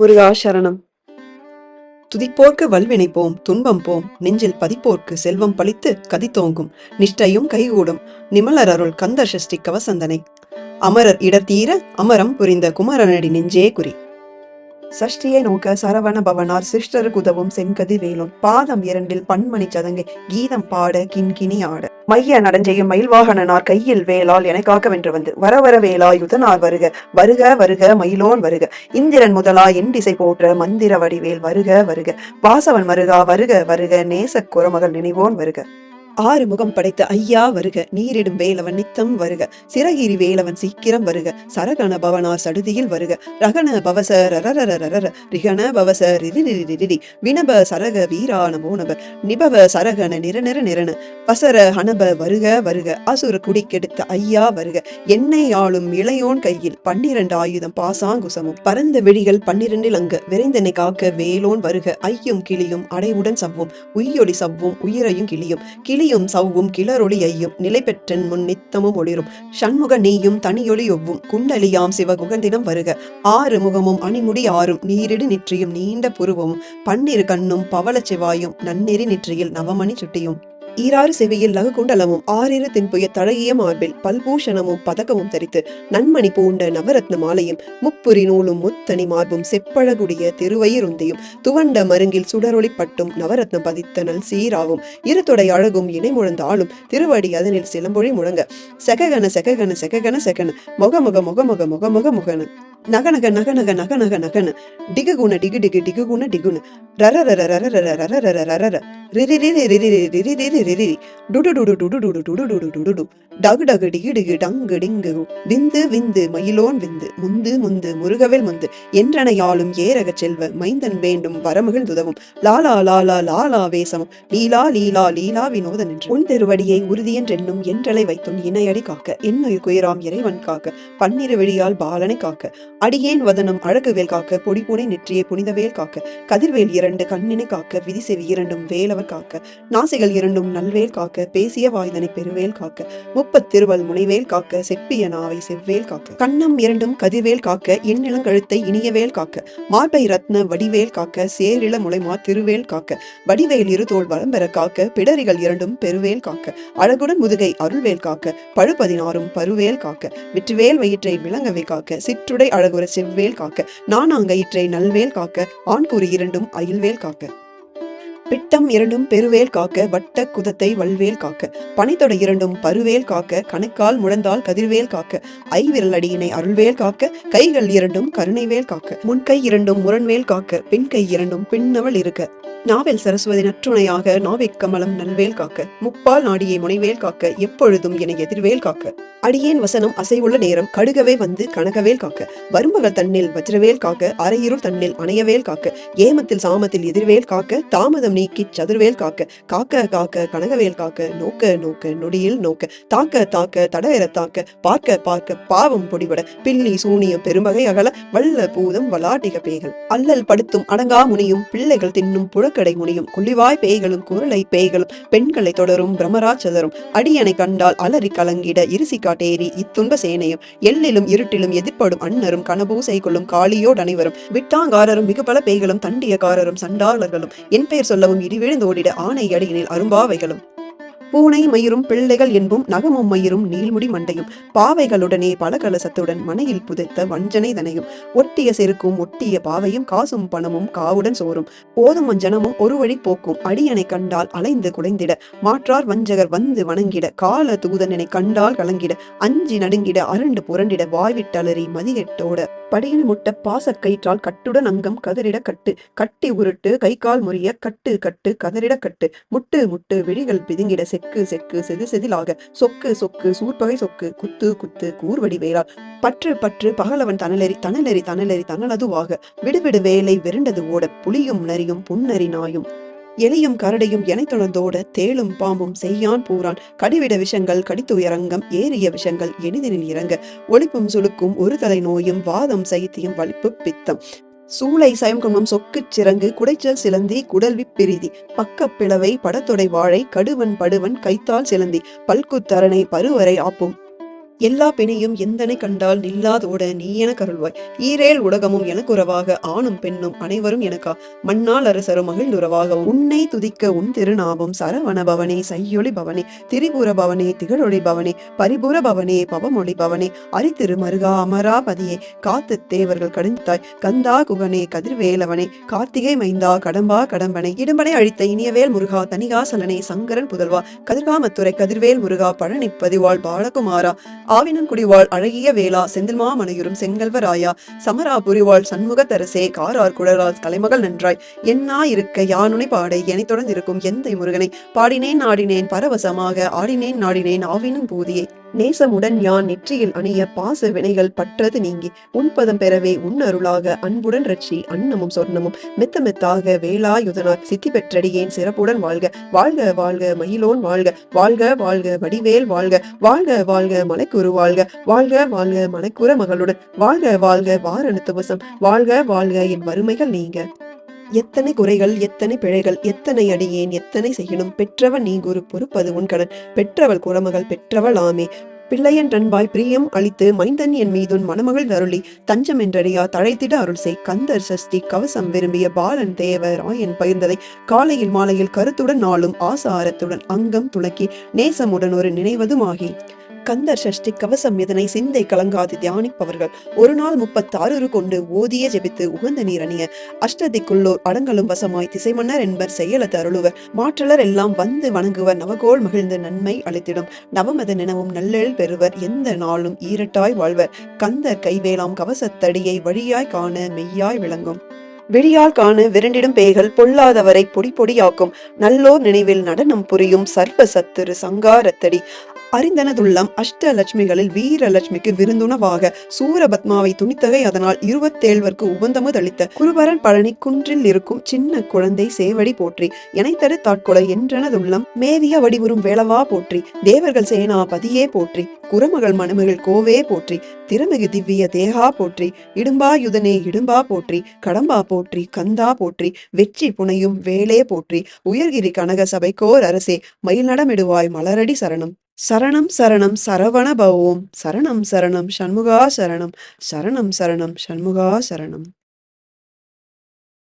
முருகா சரணம் துதிப்போர்க்கு வல்வினை போம் துன்பம் போம் நெஞ்சில் பதிப்போர்க்கு செல்வம் பளித்து கதித்தோங்கும் நிஷ்டையும் கைகூடும் நிமலர் அருள் கந்த சஷ்டி கவசந்தனை. அமரர் இடத்தீர அமரம் புரிந்த குமரனடி நெஞ்சே குறி. சஷ்டியை நோக்க சரவண பவனார் சிஷ்டருக்கு உதவும் செங்கதி வேலும். பாதம் இரண்டில் பன்மணி சதங்கை கீதம் பாட கிண்கிணி ஆட. மைய நடஞ்செய்யும் மயில்வாகனனார் கையில் வேலால் எனக்காக வென்று வந்து. வர வர வேலா யுதனார் வருக வருக வருக மயிலோன் வருக. இந்திரன் முதலா என் திசை போற்ற மந்திர வடிவேல் வருக வருக. வாசவன் மருகா வருக வருக. நேசக் குரமகள் நினைவோன் வருக. ஆறு முகம் படைத்த ஐயா வருக நீரிடும் வேலவன் நித்தம் வருக சிறகிரி வேலவன் சீக்கிரம் வருக சரகண பவனார் சடுதியில் வருக ரகண பவச ரரரரரர ரிகண பவச ரிரிரிரிரி வினப சரக வீரான மோனப நிபவ சரகண நிரநிர நிரன பசர ஹனப வருக வருக அசுர குடி கெடுத்த ஐயா வருக என்னை ஆளும் இளையோன் கையில் பன்னிரண்டு ஆயுதம் பாசாங்குசமும் பரந்த விழிகள் பன்னிரண்டில் அங்கு விரைந்தனை காக்க வேலோன் வருக ஐயும் கிளியும் அடைவுடன் சவ்வும் உய்யொடி சவ்வும் உயிரையும் கிளியும் கிளியும் சவ்வும் கிளரொளி ஐயும் நிலை பெற்றன் முன் நித்தமும் ஒளிரும். சண்முக நீயும் தனியொளி ஒவ்வும். குண்டலியாம் சிவகுகந்தினம் வருக. ஆறு முகமும் அணிமுடி ஆறும். நீரிடு நிற்றியும் நீண்ட புருவமும். பன்னிரு கண்ணும் பவள செவாயும் நன்னெறி நிற்றியில் நவமணி சுட்டியும். ஈராறு செவியில் லகுகுண்டலமும் ஆறிரு தின்புய தழகிய மார்பில் பல்பூஷணமும் பதக்கமும் தரித்து நன்மணி பூண்ட நவரத்ன மாலையும் முப்புரி நூலும் முத்தனி மார்பும் செப்பழகுடைய திருவயிருந்தையும் துவண்ட மருங்கில் சுடரொளி பட்டும் நவரத்னம் பதித்த நல் சீராவும் இருதொடை அழகும் இணை முழந்தாளும் திருவடி அதனில் சிலம்பொழி முழங்க செககன செககன செககன செகன மொக முகமுக முகமுக முகன. நகனக நகனக நக நக நகனு நகநக டிகு டிகுகுண டிகு டிகு குண டிகுனு ரர ரர ரர ரர ரர ரர ரர ரிரி ரிரி ரிரி ரிரி ரிரி ரிரி டுடு டுடு டுடு டுடு டுடு டுடு டுடு டு டகு டகு டிகு டிகு டங்கு டிங்கு விந்து விந்து மயிலோன் விந்து முந்து முந்து முருகவேல் முந்து என்றனையாலும் ஏரக செல்வ மைந்தன் வேண்டும் வரமகிழ்ந்துதவும் லாலா லாலா லாலா வேசமும் லீலா லீலா லீலா வினோதன் என்று உன் திருவடியை உறுதியென்றென்னும் என்றலை வைத்தும் இணையடி காக்க என்னுயிர் குயிராம் இறைவன் காக்க பன்னிரு விழியால் பாலனை காக்க அடியேன் வதனம் அழகுவேல் காக்க பொடிபுனை நெற்றியை புனிதவேல் காக்க கதிர்வேல் இரண்டு கண்ணினை காக்க விதி செவி இரண்டும் வேலவர் காக்க நாசிகள் இரண்டும் நல்வேல் காக்க பேசிய வாய்தனை பெருவேல் காக்க முப்பத்திருவல் முனைவேல் காக்க செப்பிய நாவை செவ்வேல் காக்க கண்ணம் இரண்டும் கதிர்வேல் காக்க எண்ணிலங்கழுத்தை இனியவேல் காக்க மார்பை ரத்ன வடிவேல் காக்க சேரிள முளைமா திருவேல் காக்க வடிவேல் இருதோல் வளம்பெற காக்க பிடரிகள் இரண்டும் பெருவேல் காக்க அழகுடன் முதுகை அருள்வேல் காக்க பழு பதினாறும் பருவேல் காக்க வெற்றிவேல் வயிற்றை விளங்கவே காக்க சிற்றுடை அழகு அழகுற செவ்வேல் காக்க. நானாங்கயிற்றை நல்வேல் காக்க. ஆண்கூறு இரண்டும் அயில்வேல் காக்க. பிட்டம் இரண்டும் பெருவேல் காக்க வட்ட குதத்தை வல்வேல் காக்க. பனைத்தொடை இரண்டும் பருவேல் காக்க கணக்கால் முழந்தால் கதிர்வேல் காக்க. ஐவிரல் அடியினை அருள்வேல் காக்க கைகள் இரண்டும் கருணைவேல் காக்க. முன்கை இரண்டும் முரண்வேல் காக்க பின் கை இரண்டும் பின்னவள் இருக்க. நாவல் சரஸ்வதி நற்றுணையாக நாவிக் கமலம் நல்வேல் காக்க. முப்பால் நாடியை முனைவேல் காக்க எப்பொழுதும் என எதிர்வேல் காக்க. அடியேன் வசனம் அசைவுள்ள நேரம் கடுகவே வந்து கனகவேல் காக்க. வரும்பகல் தன்னில் வஜ்ரவேல் காக்க அரையிருள் தன்னில் அணையவேல் காக்க. ஏமத்தில் சாமத்தில் எதிர்வேல் காக்க தாமதம் நீக்கி சதுர்வேல் காக்க காக்க காக்க கனகவேல் காக்க நோக்க நோக்க நொடியில் நோக்க தாக்க தாக்க தடயர தாக்க பார்க்க பார்க்க பாவம் பொடிபட பில்லி சூனியம் பெரும்பகை அகல வல்ல பூதம் வலாட்டிக பேய்கள். அல்லல் படுத்தும் அடங்கா முனியும் பிள்ளைகள் தின்னும் புழக்கடை முனியும் குள்ளிவாய் பேய்களும் குரலை பேய்களும் பெண்களை தொடரும் பிரமராட்சதரும் அடியனை கண்டால் அலறி கலங்கிட இருசி காட்டேரி இத்துன்ப சேனையும் எல்லிலும் இருட்டிலும் எதிர்ப்படும் அன்னரும் கனபூசை கொள்ளும் காளியோடு அனைவரும் விட்டாங்காரரும் மிக பல பேய்களும் தண்டியக்காரரும் சண்டாளர்களும். என் பெயர் சொல்ல சொல்லவும் இடிவிழுந்தோடிட ஆணை அடியினில் அரும்பாவைகளும் பூனை மயிரும் பிள்ளைகள் என்பும் நகமும் மயிரும் நீள்முடி மண்டையும் பாவைகளுடனே பல கலசத்துடன் மனையில் புதைத்த வஞ்சனை தனையும் ஒட்டிய செருக்கும் ஒட்டிய பாவையும் காசும் பணமும் காவுடன் சோறும் போதும் வஞ்சனமும் ஒரு வழி போக்கும் அடியனை கண்டால் அலைந்து குலைந்திட மாற்றார் வஞ்சகர் வந்து வணங்கிட கால தூதனனை கண்டால் கலங்கிட அஞ்சி நடுங்கிட அரண்டு புரண்டிட வாய்விட்டலறி மதியெட்டோட படியின் முட்ட பாசக்கயிற்றால் கட்டுடன் அங்கம் கதறிட கட்டு கட்டி உருட்டு கை கால் முறிய கட்டு கட்டு கதறிட கட்டு முட்டு முட்டு விழிகள் பிதுங்கிட செக்கு செக்கு செது செதிலாக. சொக்கு சொக்கு சூர்பகை சொக்கு குத்து குத்து கூர்வடி வேளால் பற்று பற்று பகலவன் தனலெறி தனலெறி தனலெறி தனலதுவாக விடுவிடு வேலை விருண்டது ஓட புலியும் நரியும் புன்னறி நாயும். எலியும் கரடையும் எனை தேளும் பாம்பும் செய்யான் பூரான். கடிவிட விஷங்கள் கடித்து உயரங்கம் ஏறிய விஷங்கள் எளிதனில் இறங்க. ஒளிப்பும் சுழுக்கும் ஒரு தலை நோயும் வாதம் சைத்தியம் வலிப்பு பித்தம். சூளை சயம்குமம் சொக்குச் சிறங்கு குடைச்சல் சிலந்தி குடல்வி பிரிதி. பக்கப் பிளவை படத்தொடை வாழை கடுவன் படுவன் கைத்தால் சிலந்தி. பல்குத்தரணை பருவரை ஆப்பும். எல்லா பிணியும் எந்தனை கண்டால் நில்லாதோட நீ என கருள்வாய். ஈரேல் உலகமும் எனக்கு உறவாக ஆணும் பெண்ணும் அனைவரும் எனக்கா. மண்ணால் அரசரும் மகிழ்ந்துறவாக உன்னை துதிக்க உன் திருநாமம் சரவண பவனே சையொளி பவனே திரிபுர பவனே திகழொளி பவனே பரிபுர பவனே பவமொழி பவனே அரித்திரு மருகா அமராபதியே காத்து தேவர்கள் கடுந்தாய் கந்தா குகனே கதிர்வேலவனே கார்த்திகை மைந்தா கடம்பா கடம்பனை இடம்பனை அழித்த இனியவேல் முருகா தனிகாசலனே சங்கரன் புதல்வா கதிர்காமத்துறை கதிர்வேல் முருகா பழனி பதிவாள் பாலகுமாரா ஆவினன்குடிவாள் அழகிய வேளா செந்தில்மா மனையுறும் செங்கல்வராயா சமராபுரிவாள் சண்முகத்தரசே காரார் குழலால் தலைமகள் நன்றாய். என்னா இருக்க யானுனை பாடை என தொடர்ந்திருக்கும் எந்தை முருகனை. பாடினேன் நாடினேன் பரவசமாக ஆடினேன் நாடினேன் ஆவினன் பூதியை. நேசமுடன் யான் நெற்றியில் அணிய பாச வினைகள் பற்றது நீங்கி உன்பதம் பெறவே உன்னருளாக அன்புடன் ரட்சி அன்னமும் சொர்ணமும் மெத்த மெத்தாக வேலாயுதனார் சித்தி பெற்றடியேன் சிறப்புடன் வாழ்க வாழ்க வாழ்க மயிலோன் வாழ்க வாழ்க வாழ்க வடிவேல் வாழ்க வாழ்க வாழ்க மலைக்குரு வாழ்க வாழ்க வாழ்க மலைக்குற மகளுடன் வாழ்க வாழ்க வாரணத்துவசம் வாழ்க வாழ்க என் வறுமைகள் நீங்க எத்தனை குறைகள் எத்தனை பிழைகள் எத்தனை அடியேன் எத்தனை செய்யணும் பெற்றவன் நீ குரு பொறுப்பது உன் கடன். பெற்றவள் குறமகள் பெற்றவள் ஆமே. பிள்ளையன் ரன்பாய் பிரியம் அளித்து மைந்தன் என் மீதுன் மணமகள் அருளி தஞ்சம் என்றடியா தழைத்திட அருள் செய். கந்தர் சஷ்டி கவசம் விரும்பிய பாலன் தேவர் ஆயன் பகிர்ந்ததை. காலையில் மாலையில் கருத்துடன் நாளும் ஆசாரத்துடன் அங்கம் துளக்கி. நேசமுடன் ஒரு நினைவதுமாகி கந்தர் சஷ்டி கவசம் இதனை சிந்தை கலங்காது தியானிப்பவர்கள். ஒரு நாள் முப்பத்தாறு கொண்டு ஓதிய ஜெபித்து உகந்த நீரணிய. அஷ்டதிக்குள்ளோர் அடங்கலும் வசமாய் திசை மன்னர் என்பர் செயல அருளுவர். மாற்றலர் எல்லாம் வந்து வணங்குவர். நவகோள் மகிழ்ந்து நன்மை அளித்திடும். நவமத நினவும் நல்லெழில் பெறுவர். எந்த நாளும் ஈரட்டாய் வாழ்வர். கந்தர் கைவேலாம் கவசத்தடியை வழியாய் காண மெய்யாய் விளங்கும். விழியால் காண விரண்டிடும் பேய்கள் பொல்லாதவரை பொடி பொடியாக்கும். நல்லோர் நினைவில் நடனம் புரியும் சர்வ சத்துரு சங்காரத்தடி. அறிந்தனதுள்ளம் அஷ்டலட்சுமிகளில் வீரலட்சுமிக்கு விருந்துணவாக சூரபத்மாவை துணித்தகை அதனால் இருபத்தேழ்வர்க்கு உபந்தமுதளித்த குருபரன் பழனி குன்றில் இருக்கும் சின்ன குழந்தை சேவடி போற்றி. எனைத்தரு தாட்கொலை என்றனதுள்ளம் மேவிய வடிவுறும் வேளவா போற்றி. தேவர்கள் சேனாபதியே போற்றி. குரமகள் மணமகள் கோவே போற்றி. திருமிகு திவ்ய தேகா போற்றி. இடும்பாயுதனே இடும்பா போற்றி. கடம்பா போற்றி. கந்தா போற்றி. வெற்றி புனையும் வேலே போற்றி. உயர்கிரி கனக சபைக்கோர் அரசே. மயில் நடமிடுவாய் மலரடி சரணம். சரணம் சரணம் சரவண பவோம். சரணம் சரணம் சண்முகா சரணம். சரணம் சரணம் சண்முகா சரணம்.